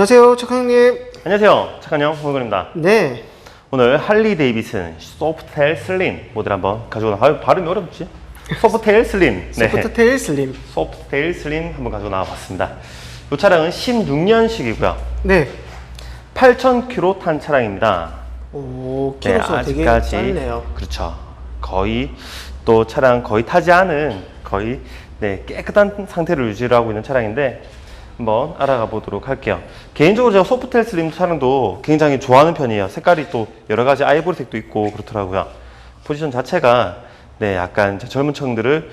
안녕하세요, 착한님. 안녕하세요. 착한형 홍근입니다. 네. 오늘 할리 데이비슨 소프텔 슬림 모델 한번 가지고 나. 아, 발음이 어렵지? 소프텔 슬림. 네. 소프트 테일 슬림. 소프텔 슬림 한번 가지고 나와봤습니다. 이 차량은 16년식이고요. 네. 8,000km 탄 차량입니다. 오, 키로수가 되게 짧네요. 그렇죠. 거의 또 차량 거의 타지 않은 거의 네, 깨끗한 상태를 유지를 하고 있는 차량인데 한번 알아가 보도록 할게요. 개인적으로 제가 소프텔 슬림 차량도 굉장히 좋아하는 편이에요. 색깔이 또 여러 가지 아이보리색도 있고 그렇더라고요. 포지션 자체가 네, 약간 젊은 층들을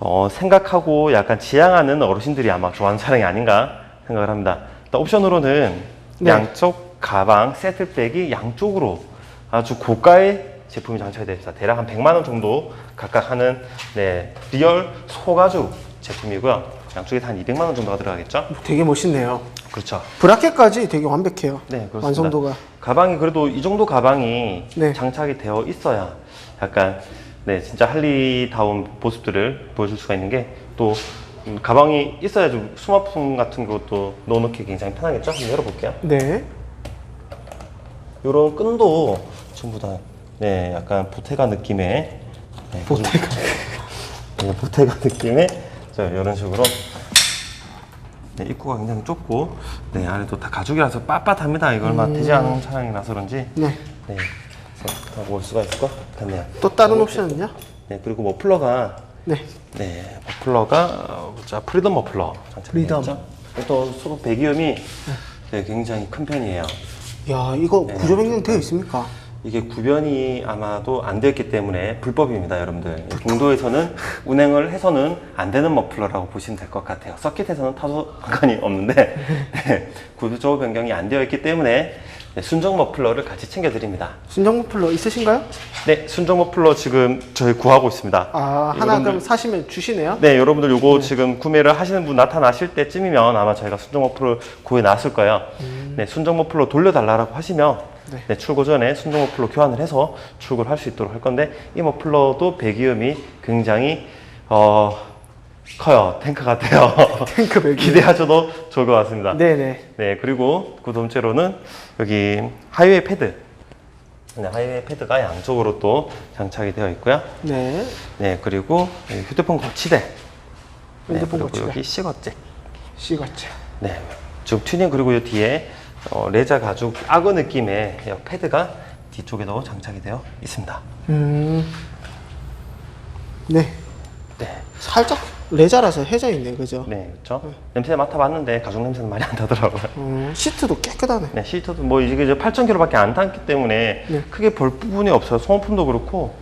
어, 생각하고 약간 지향하는 어르신들이 아마 좋아하는 차량이 아닌가 생각을 합니다. 옵션으로는 네. 양쪽 가방 세트백이 양쪽으로 아주 고가의 제품이 장착이 있습니다. 대략 한 100만 원 정도 각각 하는 네, 리얼 소가죽 제품이고요. 양쪽에 한 200만 원 정도가 들어가겠죠? 되게 멋있네요. 그렇죠. 브라켓까지 되게 완벽해요. 네, 그렇습니다. 완성도가. 가방이 그래도 이 정도 가방이 네. 장착이 되어 있어야 약간 네 진짜 할리다운 모습들을 보여줄 수가 있는 게 또 가방이 있어야 좀 수납품 같은 것도 넣어놓기 굉장히 편하겠죠? 한번 열어볼게요. 네. 이런 끈도 전부 다 네 약간 보테가 느낌의 네, 보테가. 네, 보테가 느낌의 자 이런 식으로 네, 입구가 굉장히 좁고 네 안에도 다 가죽이라서 빳빳합니다. 이거 얼마 되지 않은 차량이라서 그런지 네. 네올 수가 있을 것 같네요. 또 다른 옵션은요? 네 그리고 머플러가 네. 네 머플러가 어, 자 프리덤 머플러 프리덤. 되어 있죠. 또 소속 배기음이 네, 굉장히 큰 편이에요. 야, 이거 네. 구조 변경 되어 있습니까? 이게 구변이 아마도 안 되었기 때문에 불법입니다, 여러분들. 경도에서는 운행을 해서는 안 되는 머플러라고 보시면 될 것 같아요. 서킷에서는 타도 상관이 없는데 네, 구조 변경이 안 되어 있기 때문에 네, 순정 머플러를 같이 챙겨 드립니다. 순정 머플러 있으신가요? 네, 순정 머플러 지금 저희 구하고 있습니다. 아, 하나 여러분들- 그럼 사시면 주시네요? 네, 여러분들 요거 지금 구매를 하시는 분 나타나실 때쯤이면 아마 저희가 순정 머플러 구해 놨을 거예요. 네, 순정 머플러 돌려달라고 하시면 네. 네, 출고 전에 순정 머플러 교환을 해서 출고를 할 수 있도록 할 건데 이 머플러도 배기음이 굉장히 어 커요. 탱크 같아요. 탱크 배기. 기대하셔도 좋을 것 같습니다. 네네. 네, 그리고 그 번째로는 여기 하이웨이 패드. 네, 하이웨이 패드가 양쪽으로 또 장착이 되어 있고요. 네. 네, 그리고 휴대폰 거치대. 네, 휴대폰 그리고 거치대. 여기 시거잭. 시거체. 네, 쭉 튜닝 그리고 이 뒤에 어, 레자 가죽 악어 느낌의 에어 패드가 뒤쪽에도 장착이 되어 있습니다. 음. 네. 네, 살짝 레자라서 해져 있네, 그죠? 네, 그렇죠. 냄새 맡아봤는데 가죽 냄새는 많이 안 나더라고요. 음, 시트도 깨끗하네. 네, 시트도 뭐 이게 이제 8,000km밖에 안 탔기 때문에 네. 크게 볼 부분이 없어요. 소모품도 그렇고.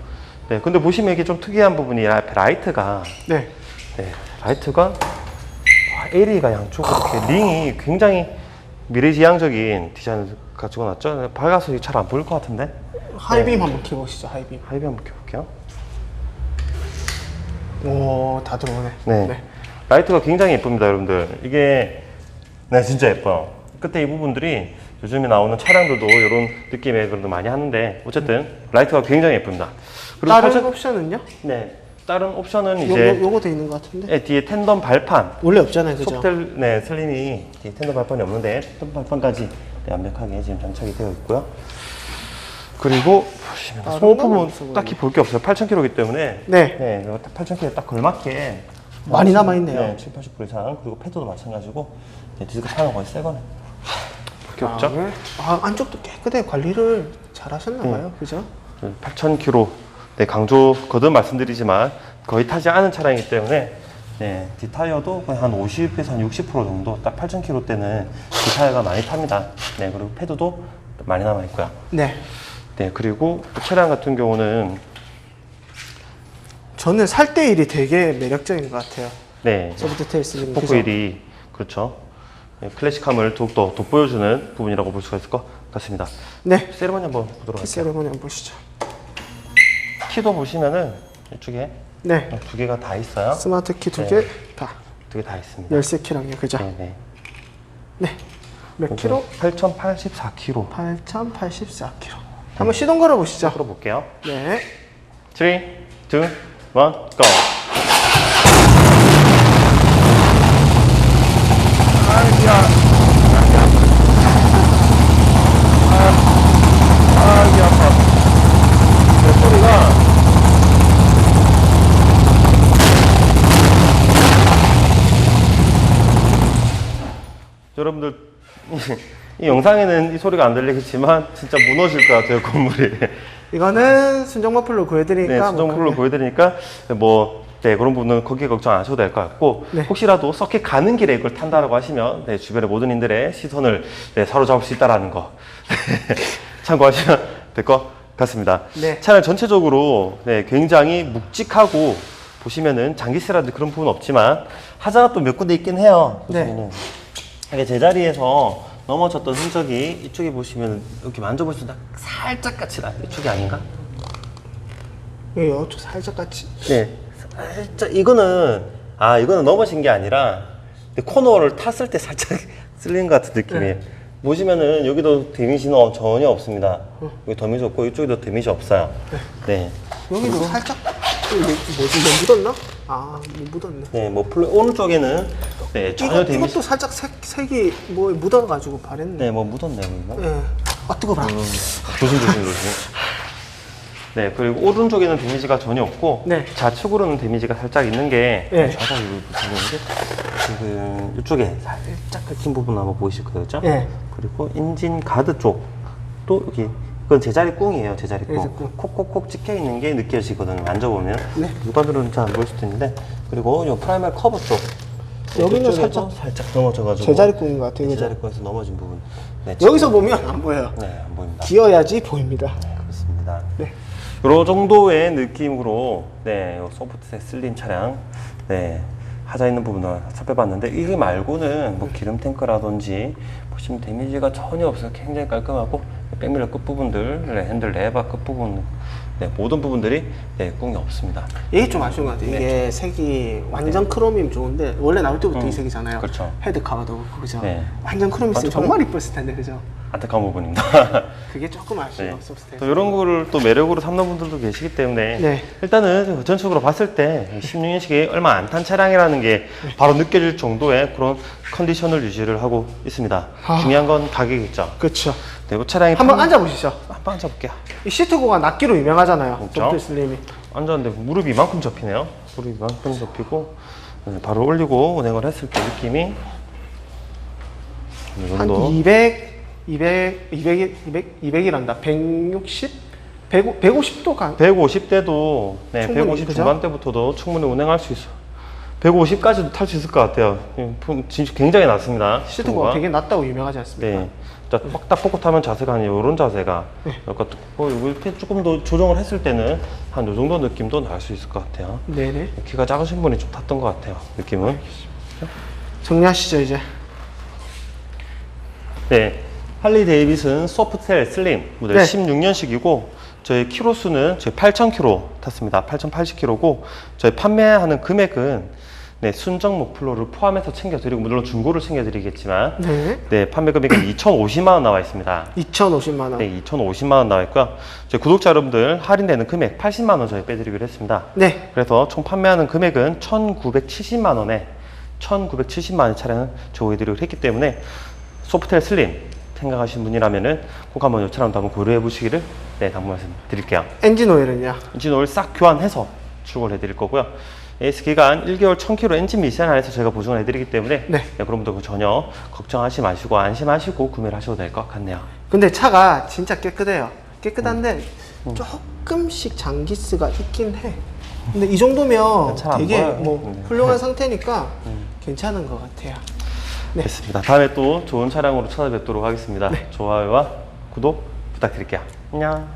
네, 근데 보시면 이게 좀 특이한 부분이 라- 라이트가 네. 네, 라이트가 와, LE가 양쪽으로 이렇게 링이 굉장히 미래지향적인 디자인을 가지고 놨죠. 밝아서 잘 안 보일 것 같은데. 하이빔 한번 켜보시죠, 하이빔. 하이비 한번 켜볼게요. 오, 다 들어오네. 네. 라이트가 굉장히 예쁩니다, 여러분들. 이게 네 진짜 예뻐요. 끝에 이 부분들이 요즘에 나오는 차량들도 이런 느낌의 그런 거 많이 하는데 어쨌든 라이트가 굉장히 예쁩니다. 그리고 다른 옵션은요? 네 다른 옵션은 요, 이제 요, 요거 돼 있는 것 같은데? 네, 뒤에 텐덤 발판 원래 없잖아요, 그죠? 소프텔 네 슬림이 뒤에 텐덤 발판이 없는데 텐덤 발판까지 네, 완벽하게 지금 장착이 되어 있고요. 그리고 보시면 다른 건 소모품은 보이네. 딱히 볼 게 없어요. 8,000km이기 때문에 네. 네, 8,000km에 딱 걸맞게 많이 남아있네요. 네, 7, 80% 이상 그리고 패드도 마찬가지고 네, 디스크 파는 거의 새 거네. 볼게 없죠? 아, 네. 아, 안쪽도 깨끗해 관리를 잘 하셨나 봐요, 그죠? 8,000km 네, 강조 거듭 말씀드리지만 거의 타지 않은 차량이기 때문에 네, 뒷타이어도 거의 한 50에서 한 60% 정도 딱 8,000km 때는 뒷타이어가 많이 탑니다. 네, 그리고 패드도 많이 남아 있고요. 네. 네, 그리고 그 차량 같은 경우는 저는 살 때 일이 되게 매력적인 것 같아요. 네, 소프트 테일. 그죠? 포크일이 그렇죠. 네, 클래식함을 더욱더 돋보여주는 부분이라고 볼 수가 있을 것 같습니다. 네. 세레머니 한번 보도록 할게요. 세레모니 한번 보시죠. 키도 보시면은 이쪽에 네. 두 개가 다 있어요. 스마트 키 두 개 다. 두 개 다 있습니다. 열쇠 키랑요, 그죠? 네네. 네. 몇 킬로? 8,084킬로. 8,084킬로. 한번 시동 걸어 보시죠. 걸어 볼게요. 네. 3, 2, 1, GO! 아이야. 아이야. 아이야. 소리가 영상에는 이 소리가 안 들리겠지만 진짜 무너질 것 같아요 건물이. 이거는 순정 머플러 네, 구해드리니까 수정 뭐 풀로 그게- 보여드리니까 뭐 네, 그런 부분은 거기에 걱정 안 하셔도 될 것 같고 네. 혹시라도 서킷 가는 길에 이걸 탄다라고 하시면 네, 주변의 모든 인들의 시선을 네, 사로잡을 수 있다라는 거 참고하시면 될 것 같습니다. 네. 차량 전체적으로 네, 굉장히 묵직하고 보시면은 장기세라든지 그런 부분 없지만 하자가 또 몇 군데 있긴 해요. 네. 이게 제자리에서 넘어졌던 흔적이 이쪽에 보시면 이렇게 만져보시면 살짝 같이 나요. 이쪽이 아닌가? 예, 이쪽 살짝 같이 네, 살짝 이거는 아 이거는 넘어진 게 아니라 코너를 탔을 때 살짝 쓸린 것 같은 느낌이에요. 보시면은 여기도 데미지는 어- 전혀 없습니다. 여기 데미지 없고 이쪽에도 데미지 없어요. 네, 여기도 살짝 이게 뭐지 뭐 묻었나? 아, 뭐 묻었네. 네, 뭐 플레 오른쪽에는 네 전혀 이거, 데미지. 이것도 살짝 색, 색이 뭐 묻어가지고 바랬네. 네, 뭐 묻었네요, 여기가. 예. 아 뜨거워라. 조심 조심 조심. 네, 그리고 오른쪽에는 데미지가 전혀 없고 네. 좌측으로는 데미지가 살짝 있는 게 네. 좌측 여기 보시는데 지금 이쪽에 살짝 긁힌 부분 한번 보이실 거예요, 그죠? 네. 그리고 인진 가드 쪽도 여기 이건 제자리 꿍이에요, 제자리 꿍. 꿍. 콕콕콕 찍혀 있는 게 느껴지거든요, 만져보면. 네. 육안으로는 잘 안 보일 수도 있는데 그리고 이 프라이머 커버 쪽. 여기는 이쪽에도 살짝 넘어져가지고 제자리 꿍인 것 같아요. 제자리 꿍에서 넘어진 부분. 네, 여기서 보면 안 보여요. 네, 안 보입니다. 기어야지 보입니다. 그렇습니다. 네. 요 정도의 느낌으로 네, 요 소프트색 슬림 차량 네, 하자 있는 부분을 살펴봤는데 이게 말고는 뭐 기름 탱크라든지 보시면 데미지가 전혀 없어요. 굉장히 깔끔하고 백밀러 끝 부분들, 네, 핸들 레바 끝 부분, 네, 모든 부분들이 네, 꿍이 없습니다. 이게 좀 아쉬운 것 같아요. 이게 색이 완전 크롬이면 좋은데 원래 나올 때부터 음, 이 색이잖아요. 그렇죠. 헤드 카바도 그죠. 네. 완전 크롬 있으면 완전 정말 이뻤을 텐데 그죠. 안타까운 부분입니다. 그게 조금 아쉬워요. 네. 또 이런 거를 또 매력으로 삼는 분들도 계시기 때문에 네. 일단은 전적으로 봤을 때 16년식이 얼마 안 탄 차량이라는 게 바로 느껴질 정도의 그런 컨디션을 유지를 하고 있습니다. 아. 중요한 건 가격이겠죠. 그렇죠. 네, 이 차량이 한번 판- 앉아 보시죠. 한번 앉아볼게요. 이 시트고가 낮기로 유명하잖아요. 그렇죠. 슬림이. 앉았는데 무릎이 이만큼 접히네요. 무릎이 이만큼 접히고 네, 바로 올리고 운행을 했을 때 느낌이 이한 정도. 200, 200, 200, 200, 200이란다. 160, 100, 150도 가. 150대도 네, 충분히, 150 그죠? 중반대부터도 충분히 운행할 수 있어. 150까지도 탈 수 있을 것 같아요. 음, 진짜 굉장히 낮습니다. 친구가. 되게 낮다고 유명하지 않습니까? 네. 자, 딱 타면 자세가 한 이런 자세가 네. 약간 어, 이렇게 조금 더 조정을 했을 때는 한요 정도 느낌도 날 수 있을 것 같아요. 네네. 키가 작으신 분이 좀 탔던 것 같아요. 느낌은. 정리하시죠 이제. 네. 할리 데이비슨 소프트셀 슬림 모델 네. 16년식이고 저희 키로 수는 저희 8,000km 탔습니다. 8,080km고 저희 판매하는 금액은 네, 순정 목플로를 포함해서 챙겨드리고 물론 중고를 챙겨드리겠지만 네. 네, 판매 금액은 2,050만 원 나와 있습니다. 2,050만 원. 네, 2,050만 원 나와 있고요. 저희 구독자 여러분들 할인되는 금액 80만 원 저희 빼드리기로 했습니다. 네. 그래서 총 판매하는 금액은 1,970만 원에 1,970만 원의 차량을 조회드리기로 했기 때문에 소프트웨어 슬림 생각하시는 분이라면은 꼭 한번 이 차량도 한번 고려해 보시기를 네, 당부 말씀드릴게요. 엔진 오일은요? 엔진 오일 싹 교환해서 출고를 해드릴 거고요. AS 기간 1개월 1000km 엔진 미션 안에서 저희가 보증을 해드리기 때문에 네. 그럼도 전혀 걱정하지 마시고 안심하시고 구매를 하셔도 될 것 같네요. 근데 차가 진짜 깨끗해요. 깨끗한데 음. 조금씩 장기스가 있긴 해. 근데 이 정도면 되게 보여요. 뭐 네. 음. 훌륭한 상태니까 괜찮은 것 같아요. 네. 됐습니다. 다음에 또 좋은 차량으로 찾아뵙도록 하겠습니다. 좋아요와 구독 부탁드릴게요. 안녕.